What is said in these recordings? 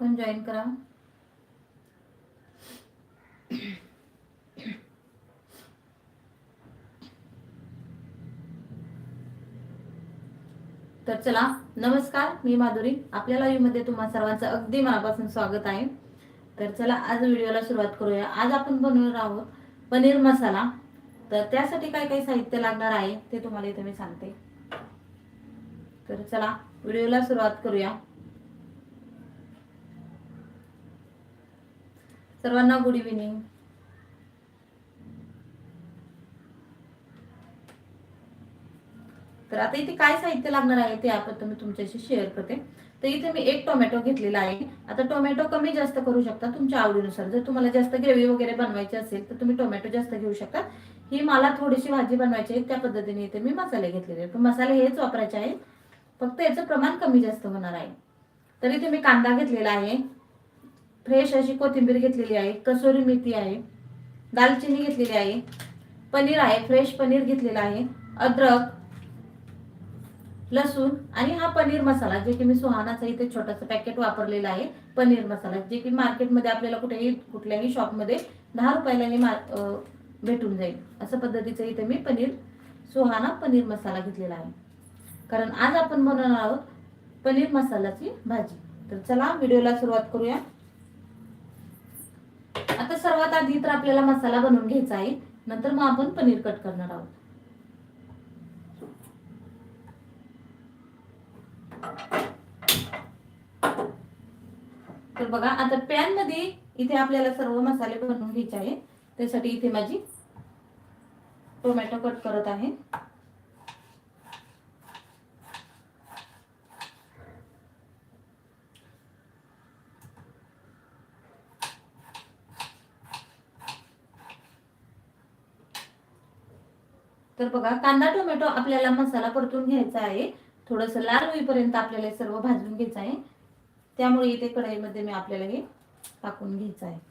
पण जॉईन करा. तर चला नमस्कार मी माधुरी. आपल्या लाईव्हमध्ये तुम्हा सर्वांचं अगदी मनापासून स्वागत आहे. तर चला आज व्हिडिओला सुरुवात करूया. आज आपण बनवणार आहोत पनीर मसाला. तर त्यासाठी काय काय साहित्य लागणार आहे ते तुम्हाला इथे मी सांगते. तर चला व्हिडिओला सुरुवात करूया. सर्वांना गुड इव्हिनिंग तर आता इथे काय साहित्य लागणार आहे ते आपण मी तुमच्याशी शेअर करते. तर इथे मी एक टोमॅटो घेतलेला आहे. आता टोमॅटो कमी जास्त करू शकता तुमच्या आवडीनुसार. जर तुम्हाला जास्त ग्रेव्ही वगैरे बनवायची असेल तर तुम्ही टोमॅटो जास्त घेऊ शकता. ही मला थोडीशी भाजी बनवायची आहे. त्या पद्धतीने इथे मी मसाले घेतलेले आहेत. मसाले हेच वापरायचे आहेत. फक्त याचं प्रमाण कमी जास्त होणार आहे. तर इथे मी कांदा घेतलेला आहे. फ्रेश अशी कोथिंबीर घेतलेली आहे कसोरी मेथी आहे दालचिनी घेतलेली आहे पनीर आहे फ्रेश पनीर घेतलेला आहे अद्रक लसूण आणि हा पनीर मसाला जे की मी सुहानाचा इथे छोटासा पॅकेट वापरलेला आहे पनीर मसाला जे की मार्केटमध्ये आपल्याला कुठेही कुठल्याही शॉपमध्ये दहा रुपयाला हे मा- भेटून जाईल. असं पद्धतीचं इथे मी पनीर सुहाना पनीर मसाला घेतलेला आहे. कारण आज आपण बनवणार आहोत पनीर मसाल्याची भाजी. तर चला व्हिडिओला सुरुवात करूया. सर्वात आधी तर आपल्याला मसाला बनवून घ्यायचा आहे. नंतर मग आपण पनीर कट करणार आहोत. तर बघा आता पॅनमध्ये इथे आपल्याला सर्व मसाले बनवून घ्यायचे आहे. त्यासाठी इथे माझी टोमॅटो कट करत आहे. तर बघा कांदा टोमॅटो आपल्याला मसाला परतून घ्यायचा आहे. थोडस लाल होईपर्यंत आपल्याला हे सर्व भाजून घ्यायचं आहे. त्यामुळे इथे कढईमध्ये मी आपल्याला हे टाकून घ्यायचं आहे.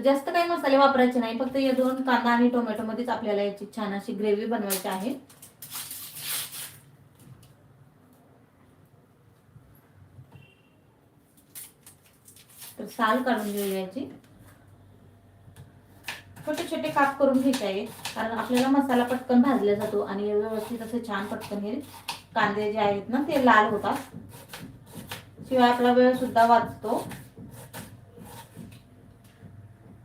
तर जास्त काही मसाले वापरायचे नाही. फक्त या दोन कांदा आणि टोमॅटो मध्येच आपल्याला याची छान अशी ग्रेव्ही बनवायची आहे. तर साल काढून घेऊया याची. छोटे छोटे काप करून घ्यायचे आहे कारण आपल्याला मसाला पटकन भाजला जातो आणि व्यवस्थित असे छान पटकन हे कांदे जे आहेत ना ते लाल होतात. शिवाय आपला वेळ सुद्धा वाचतो.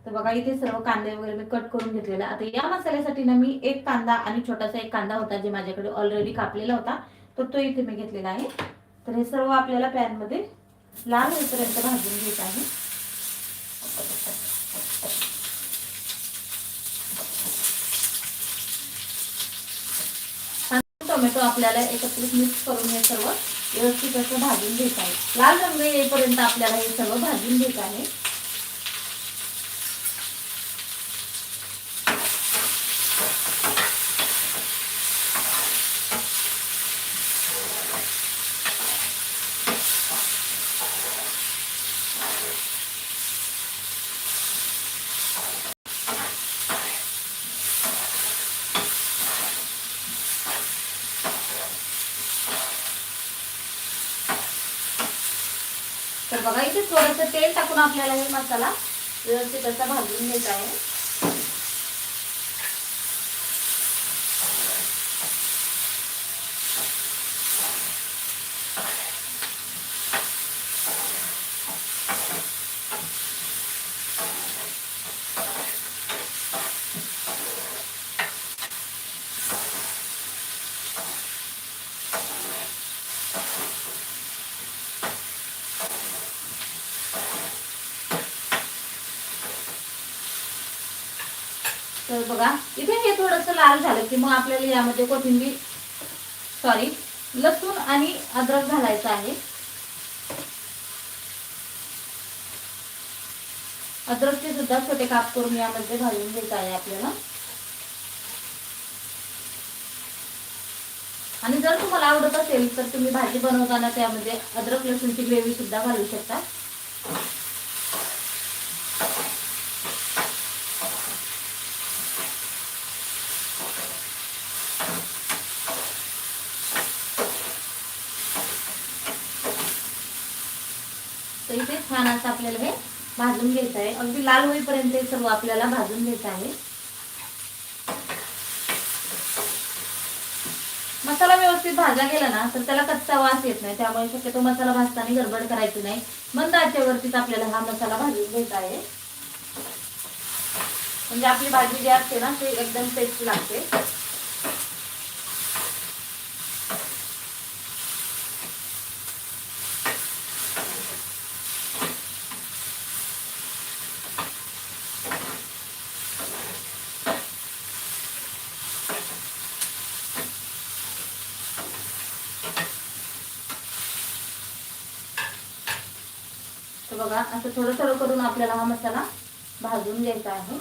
तर बघा इथे सर्व कांदे वगैरे मी कट करून घेतलेला आता या मसाल्यासाठी ना मी एक कांदा आणि छोटासा एक कांदा होता जे माझ्याकडे ऑलरेडी कापलेला होता तर तो इथे मी घेतलेला आहे. तर हे सर्व आपल्याला पॅनमध्ये लाल होईपर्यंत भाजून घेत आहे. टोमॅटो आपल्याला एकत्रित मिक्स करून हे सर्व व्यवस्थित असं भाजून घेत आहे. लाल रंग येईपर्यंत आपल्याला हे सर्व भाजून घेत आहे. तर बघा इथे थोडंसं तेल टाकून आपल्याला हे मसाला व्यवस्थित असा भाजून घ्यायचा आहे. बघा. इथे हे थोडंसं लाल झालं की मग आपल्याला यामध्ये कोथिंबीर सॉरी लसूण आणि अद्रक घालायचं आहे. अद्रकचे सुद्धा छोटे काप करून यामध्ये घालून घ्यायचं आहे आपल्याला. आणि जर तुम्हाला आवडत असेल तर तुम्ही भाजी बनवताना त्यामध्ये अद्रक लसूणची ग्रेव्ही सुद्धा घालू शकता तर इथे छान असं आपल्याला हे भाजून घ्यायचं आहे. अगदी लाल होईपर्यंत हे सर्व आपल्याला भाजून घ्यायचं आहे. मसाला व्यवस्थित भाजा गेला ना तर त्याला कच्चा वास येत नाही. त्यामुळे शक्यतो मसाला भाजताना गडबड करायची नाही. मंद आचेवरतीच आपल्याला हा मसाला भाजून घ्यायचा आहे. म्हणजे आपली भाजी जी असते ना ती एकदम टेस्ट लागते. बघा असं थोडं थोडं करून आपल्याला हा मसाला भाजून घ्यायचा आहे.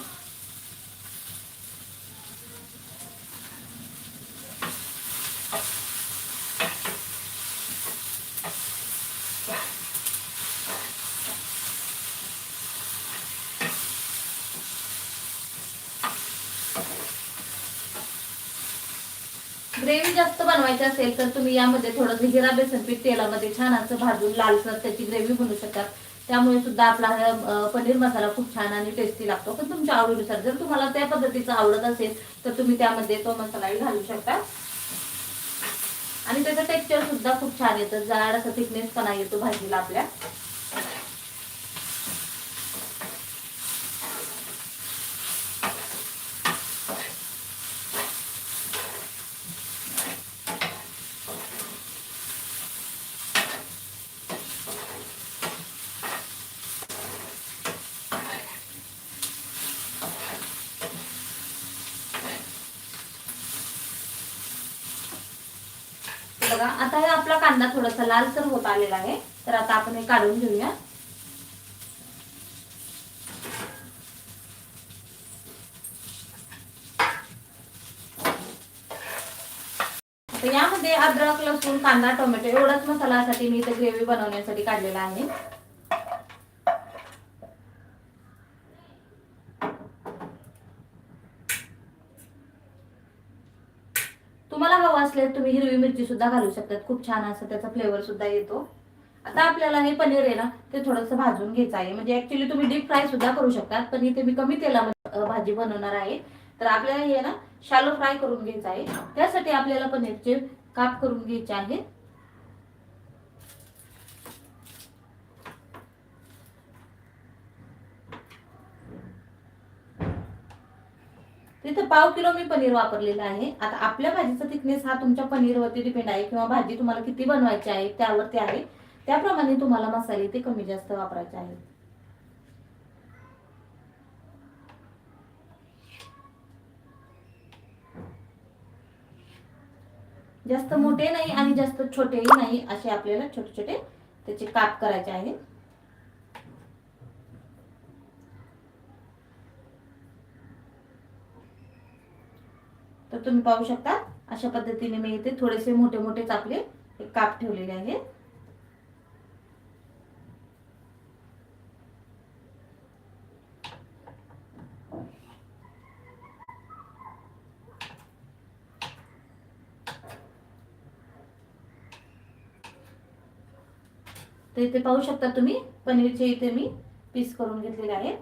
ग्रेव्ही जास्त बनवायची असेल तर तुम्ही यामध्ये थोडं जिरा बेसन पीठ तेलामध्ये छान असं भाजून लालसर त्याची ग्रेव्ही बनवू शकतात त्यामुळे सुद्धा आपला हा पनीर मसाला खूप छान आणि टेस्टी लागतो. पण तुमच्या आवडीनुसार जर तुम्हाला त्या पद्धतीचा आवडत असेल तर तुम्ही त्यामध्ये तो मसालाही घालू शकता. आणि त्याचं टेक्स्चर सुद्धा खूप छान येतं. जाड असं थिकनेस पण येतो भाजीला आपल्या. बघा. आता आपला कांदा थोडासा लालसर होत आलेला आहे. तर आता आपण हे काढून घेऊया. तर यामध्ये अद्रक लसूण कांदा टोमॅटो एवढाच मसाल्यासाठी मी इथे ग्रेव्ही बनवण्यासाठी काढलेला आहे तुम्हाला हवं असल्यास तुम्ही हिरवी मिरची सुद्धा घालू शकतात. खूप छान असं त्याचा फ्लेवर सुद्धा येतो. आता आपल्याला हे पनीर आहे ना ते थोडंसं भाजून घ्यायचं आहे. म्हणजे ऍक्च्युली तुम्ही डीप फ्राय सुद्धा करू शकतात पण इथे मी कमी तेलामध्ये भाजी बनवणार आहे. तर आपल्याला हे ना शालो फ्राय करून घ्यायचं आहे. त्यासाठी आपल्याला पनीरचे काप करून घ्यायचे आहेत. तिथं पाव किलो मी पनीर वापरलेलं आहे. आता आपल्या भाजीचा थिकनेस हा तुमच्या पनीरवरती डिपेंड आहे किंवा भाजी तुम्हाला किती बनवायची आहे त्यावरती आहे. त्याप्रमाणे तुम्हाला मसाले ते कमी जास्त वापरायचे आहेत. जास्त मोठे नाही आणि जास्त छोटेही नाही असे आपल्याला छोटे छोटे त्याचे काप करायचे आहेत. तर तुम्ही पाहू शकता अशा पद्धतीने मी इथे थोडेसे मोठे मोठेच आपले काप ठेवलेले आहेत तर इथे पाहू शकता तुम्ही पनीरचे इथे मी पीस करून घेतलेले आहेत.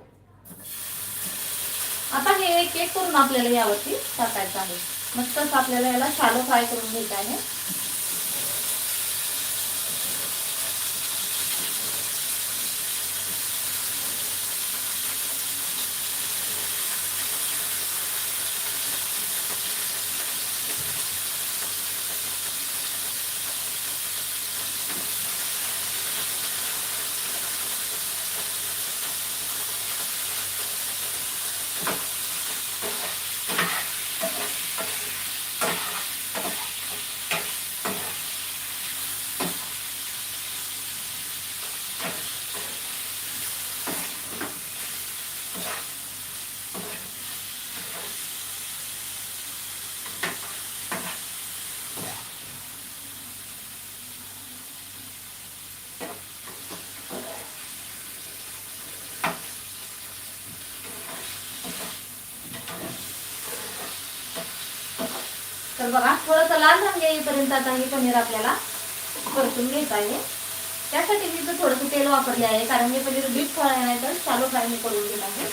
आता हे एक एक करून आपल्याला यावरती टाकायचं आहे. मग तसं आपल्याला याला शालो फ्राय करून घ्यायचं आहे. बघा थोडंसं लाल रंग येईपर्यंत आता हे पनीर आपल्याला परतून घ्यायचं आहे. त्यासाठी मी तर थोडंसं तेल वापरले आहे कारण हे पनीर डीप फ्राय नाही तर चालू फ्राय मी करून घेत आहे.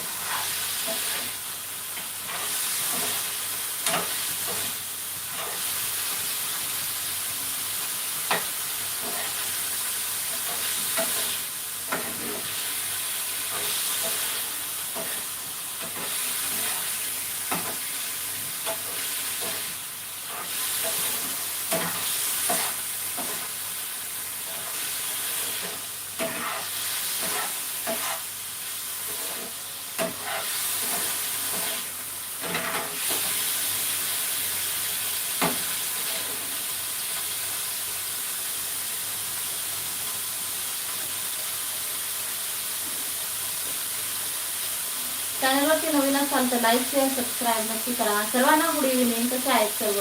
चॅनलवरती नवीन असाल तर लाईक शेअर सबस्क्राईब नक्की करा. सर्वांना गुड इव्हिनिंग कसे आहेत सर्व?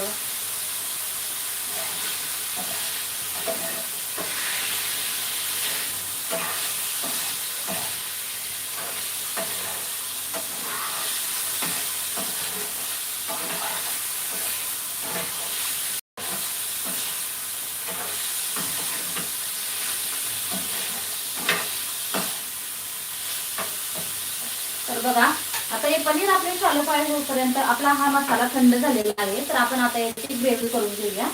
बघा हे पनीर आपले चालू पाहिजे होईपर्यंत आपला हा मसाला थंड झालेला आहे. तर आपण आता याची ग्रेव्ही करून घेऊया.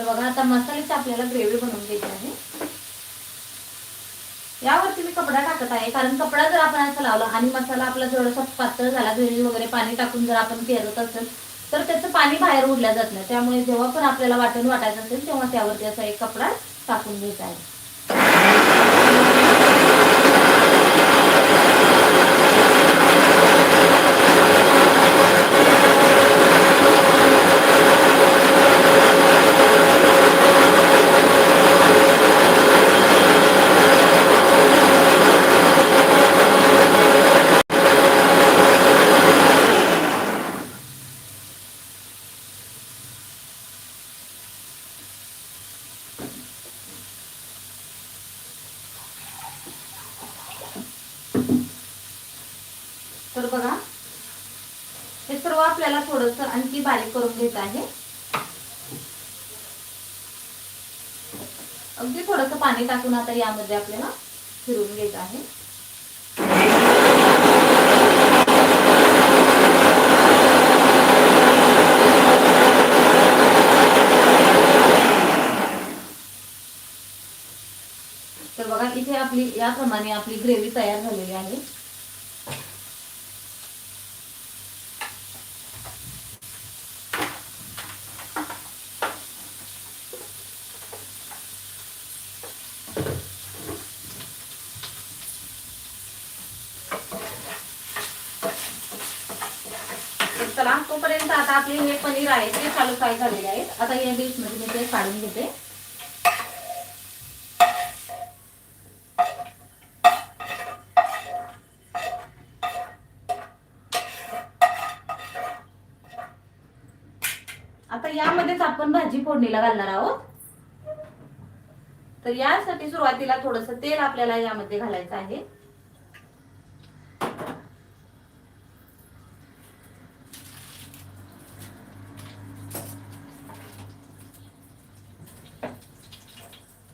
तर बघा आता मसाल्याची आपल्याला ग्रेव्ही बनवून घ्यायची आहे. यावरती मी कपडा टाकत आहे कारण कपडा जर आपण असं लावला आणि मसाला आपला थोडासा पातळ झाला ग्रेव्ही वगैरे पाणी टाकून जर आपण पेरत असेल तर त्याचं पाणी बाहेर उडल्या जात नाही. त्यामुळे जेव्हा पण आपल्याला वाटण वाटायचं असेल तेव्हा त्यावरती असा एक कपडा टाकून घ्यायचा आहे. तर बघा. हे सर्व आपल्याला थोडस आणखी बारीक करून घ्यायचं आहे. अगदी थोडस पाणी टाकून आता यामध्ये आपल्याला फिरून घ्यायचं आहे. तर बघा इथे आपली याप्रमाणे आपली ग्रेव्ही तयार झालेली आहे. चला तोपर्यंत आता आपले हे पनीर आहे ते चालू फ्राय झालेले आहेत. आता या डिशमध्ये मी ते काढून घेते. आता यामध्येच आपण भाजी फोडणीला घालणार आहोत. तर यासाठी सुरुवातीला थोडस तेल आपल्याला यामध्ये घालायचं आहे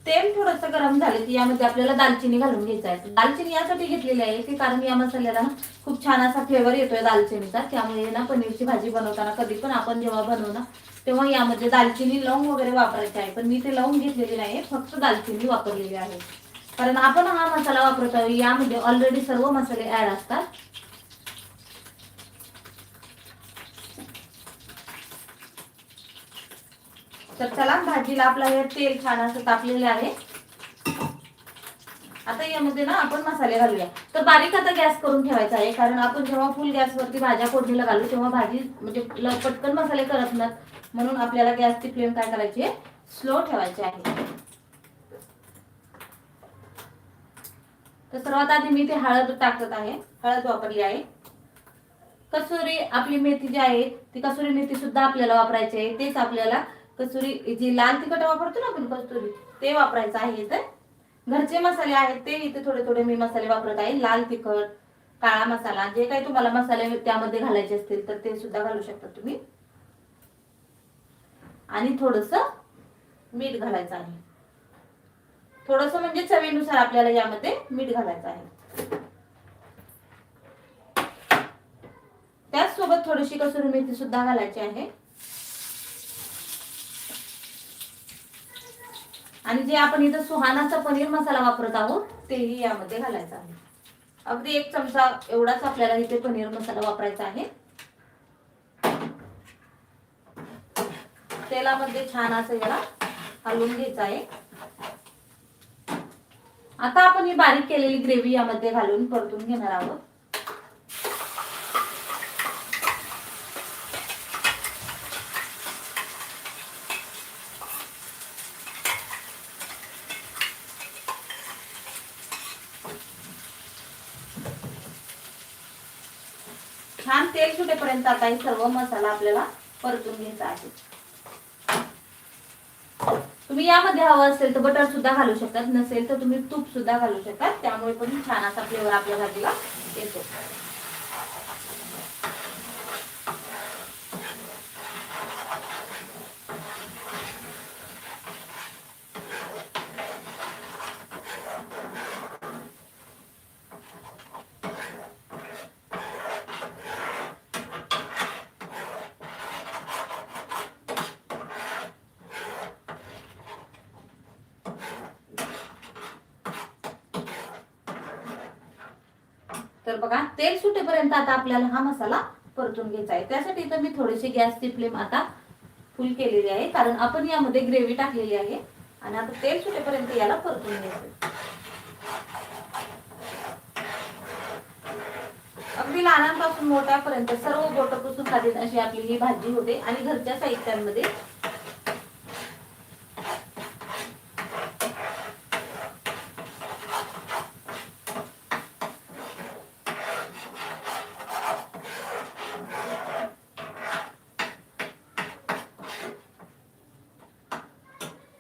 तेल थोडस गरम झालं की यामध्ये आपल्याला दालचिनी घालून घ्यायचा आहे. दालचिनी यासाठी घेतलेली आहे की कारण या मसाल्याला खूप छान असा फ्लेवर येतोय दालचिनीचा. त्यामुळे ना पनीरची भाजी बनवताना कधी पण आपण जेव्हा बनवू ना तेव्हा यामध्ये दालचिनी लवंग वगैरे वापरायचे आहे. पण मी ते लवंग घेतलेली नाही फक्त दालचिनी वापरलेली आहे. कारण आपण हा मसाला वापरतो यामध्ये ऑलरेडी सर्व मसाले ऍड असतात. तर चला भाजीला आपलं हे तेल छान असं तापलेलं आहे. आता यामध्ये ना आपण मसाले घालूया. तर बारीक आता गॅस करून ठेवायचा आहे कारण आपण जेव्हा फुल गॅसवरती भाज्या फोडणीला घालू तेव्हा भाजी म्हणजे पटकन मसाले करत नाहीत. म्हणून आपल्याला गॅसची फ्लेम काय करायची आहे? स्लो ठेवायची आहे. तर सर्वात आधी मी ते हळद टाकत आहे. हळद वापरली आहे. कसुरी आपली मेथी जी आहे ती कसुरी मेथी सुद्धा आपल्याला वापरायची आहे. तेच आपल्याला कसुरी जी लाल तिखट वापरतो ना आपण कसुरी ते वापरायचं आहे तर घरचे मसाले आहेत ते इथे थोडे थोडे मी मसाले वापरत आहे. लाल तिखट काळा मसाला जे काही तुम्हाला मसाले त्यामध्ये घालायचे असतील तर ते सुद्धा घालू शकता तुम्ही. आणि थोडस मीठ घालायचं आहे. थोडस म्हणजे चवीनुसार आपल्याला यामध्ये मीठ घालायचं आहे. त्याचसोबत थोडीशी कसुरी मेथी सुद्धा घालायची आहे. आणि जे आपण इथं सुहानाचा पनीर मसाला वापरत आहोत तेही यामध्ये घालायचं आहे. अगदी एक चमचा एवढाच आपल्याला इथे पनीर मसाला वापरायचा आहे. तेलामध्ये छान असं याला हलवून घ्यायचं आहे. आता आपण ही बारीक केलेली ग्रेव्ही यामध्ये घालून परतून घेणार आहोत छान तेल सुटेपर्यंत आता हे सर्व मसाला आपल्याला परतून घ्यायचा आहे. तुम्ही यामध्ये हवं असेल तर बटर सुद्धा घालू शकतात नसेल तर तुम्ही तूप सुद्धा घालू शकतात. त्यामुळे पण छान असा फ्लेवर आपल्या भाजीला येतो तर बघा तेल आता आपल्याला हा मसाला परतून घ्यायचा आहे. त्यासाठी इथं मी थोडीशी गॅसची फ्लेम आता फुल केलेली आहे. कारण आपण यामध्ये ग्रेव्ही टाकलेली आहे. आणि आता तेल सुटेपर्यंत याला परतून घ्यायचं अगदी लहानांपासून मोठ्यापर्यंत सर्व बोटपुसून खातील अशी आपली ही भाजी होते. आणि घरच्या साहित्यांमध्ये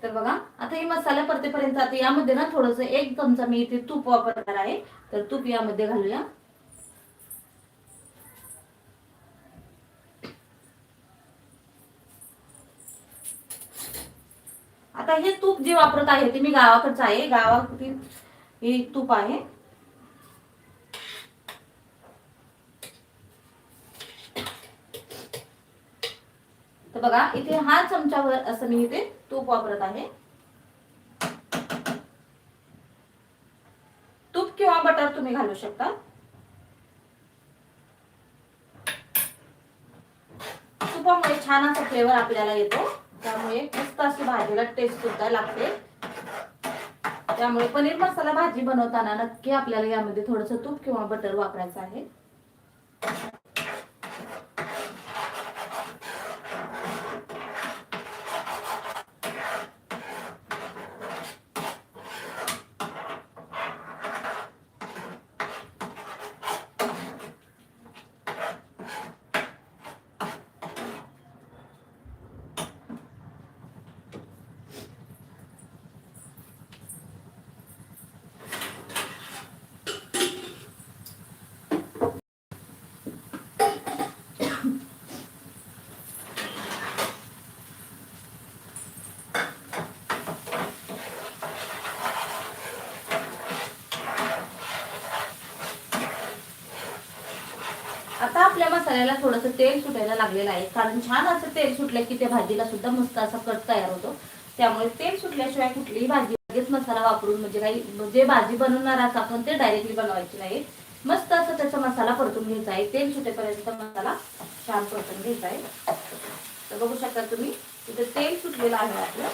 तर बघा आता हे मसाला परतेपर्यंत आता यामध्ये ना थोडस एक चमचा मी इथे तूप वापरणार आहे. तर तूप यामध्ये घालूया. आता हे तूप जे वापरत आहे ते मी गावाकडचं आहे. गावाकडील हे तूप आहे. तर बघा इथे हा चमचावर असं मी इथे तूप वापरत आहे तूप किंवा बटर तुम्ही घालू शकता. तुपामुळे छान असा फ्लेवर आपल्याला येतो. त्यामुळे मस्त अशी भाजीला टेस्ट सुद्धा लागते. त्यामुळे पनीर मसाला भाजी बनवताना नक्की आपल्याला यामध्ये थोडस तूप किंवा बटर वापरायचं आहे आता आपल्या मसाल्याला थोडंसं तेल सुटायला लागलेलं आहे. कारण छान असं तेल सुटलं की त्या भाजीला सुद्धा मस्त असा कट तयार होतो. त्यामुळे तेल सुटल्याशिवाय कुठलीही भाजी लगेच मसाला वापरून म्हणजे काही जे भाजी बनवणार आहात आपण ते डायरेक्टली बनवायची नाही. मस्त असं त्याचा मसाला परतून घ्यायचा आहे. तेल सुटेपर्यंत मसाला छान परतून घ्यायचा आहे. तर बघू शकता तुम्ही तिथे तेल सुटलेलं आहे आपलं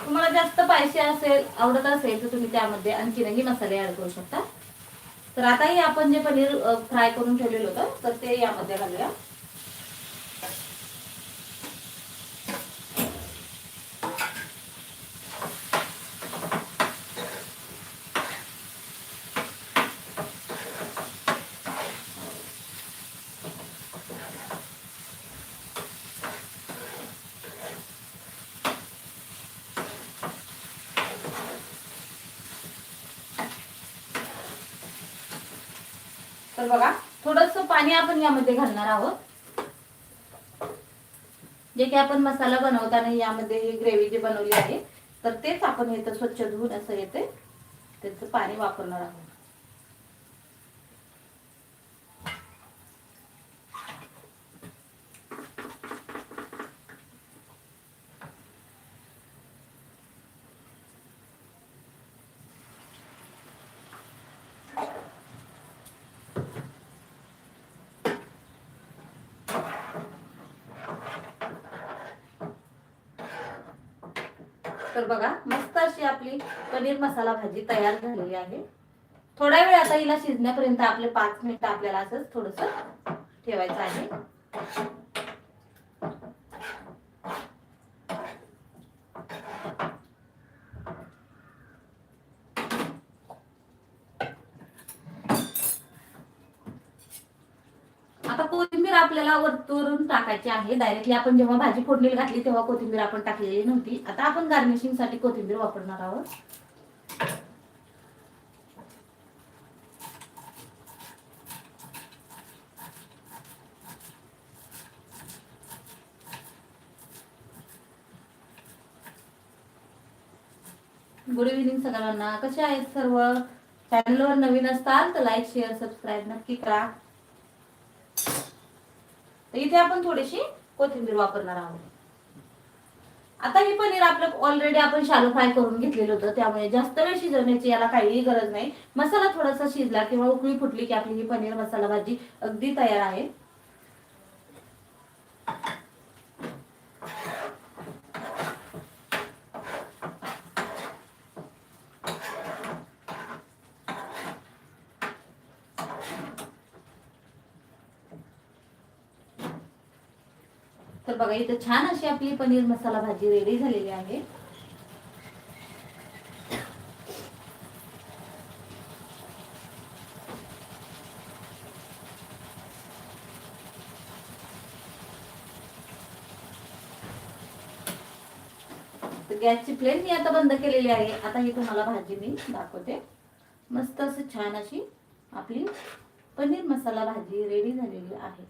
तुम्हाला असेल आवडत असेल तर तुम्ही त्यामध्ये आणखीनही मसाले ऍड करू शकता. तर आताही आपण जे पनीर फ्राय करून ठेवलेलं होतं तर ते यामध्ये घालूया. बघा. थोडस पाणी आपण यामध्ये घालणार आहोत. जे की आपण मसाला बनवताना यामध्ये ही ग्रेव्ही जी बनवली आहे तर तेच आपण येतं स्वच्छ धुवून असं येते. त्याचं पाणी वापरणार आहोत. तर बघा मस्त अशी आपली पनीर मसाला भाजी तयार झालेली आहे. थोडा वेळ आता हिला शिजण्यापर्यंत आपले पाच मिनिट आपल्याला असंच थोडस ठेवायचं आहे आता कोथिंबीर आपल्याला वरतून टाकायची आहे. डायरेक्टली आपण जेव्हा भाजी फोडणी घातली तेव्हा कोथिंबीर आपण टाकलेली नव्हती. आता आपण गार्निशिंगसाठी कोथिंबीर वापरणार आहोत. गुड इव्हिनिंग सगळ्यांना. कसे आहेत सर्व? चॅनलवर नवीन असताल तर लाईक शेअर सबस्क्राईब नक्की करा. तर इथे आपण थोडीशी कोथिंबीर वापरणार आहोत. आता हे पनीर आपलं ऑलरेडी आपण शालो फ्राय करून घेतलेलं होतं त्यामुळे जास्त वेळ शिजवण्याची याला काहीही गरज नाही. मसाला थोडासा शिजला किंवा उकळी फुटली की आपली ही पनीर मसाला भाजी अगदी तयार आहे. तर छान अशी आपली पनीर मसाला भाजी रेडी झालेली आहे. तर गॅसची फ्लेम मी आता बंद केलेली आहे. आता ही तुम्हाला भाजी मी दाखवते. मस्त असं छान अशी आपली पनीर मसाला भाजी रेडी झालेली आहे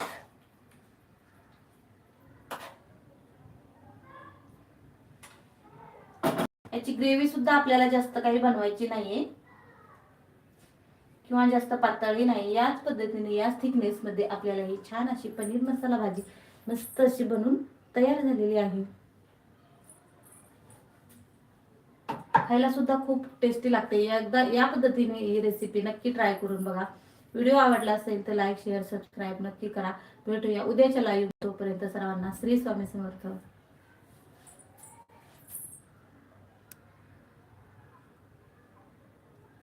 याची ग्रेव्ही सुद्धा आपल्याला जास्त काही बनवायची नाहीये. किंवा जास्त पातळी नाही. याच पद्धतीने याच थिकनेसमध्ये आपल्याला ही छान अशी पनीर मसाला भाजी मस्त अशी बनवून तयार झालेली आहे. खायला सुद्धा खूप टेस्टी लागते. एकदा या पद्धतीने ही रेसिपी नक्की ट्राय करून बघा. व्हिडिओ आवडला असेल तर लाईक शेअर सबस्क्राईब नक्की करा. भेटूया उद्याच्या लाईव्ह तोपर्यंत सर्वांना. श्री स्वामी समर्थ.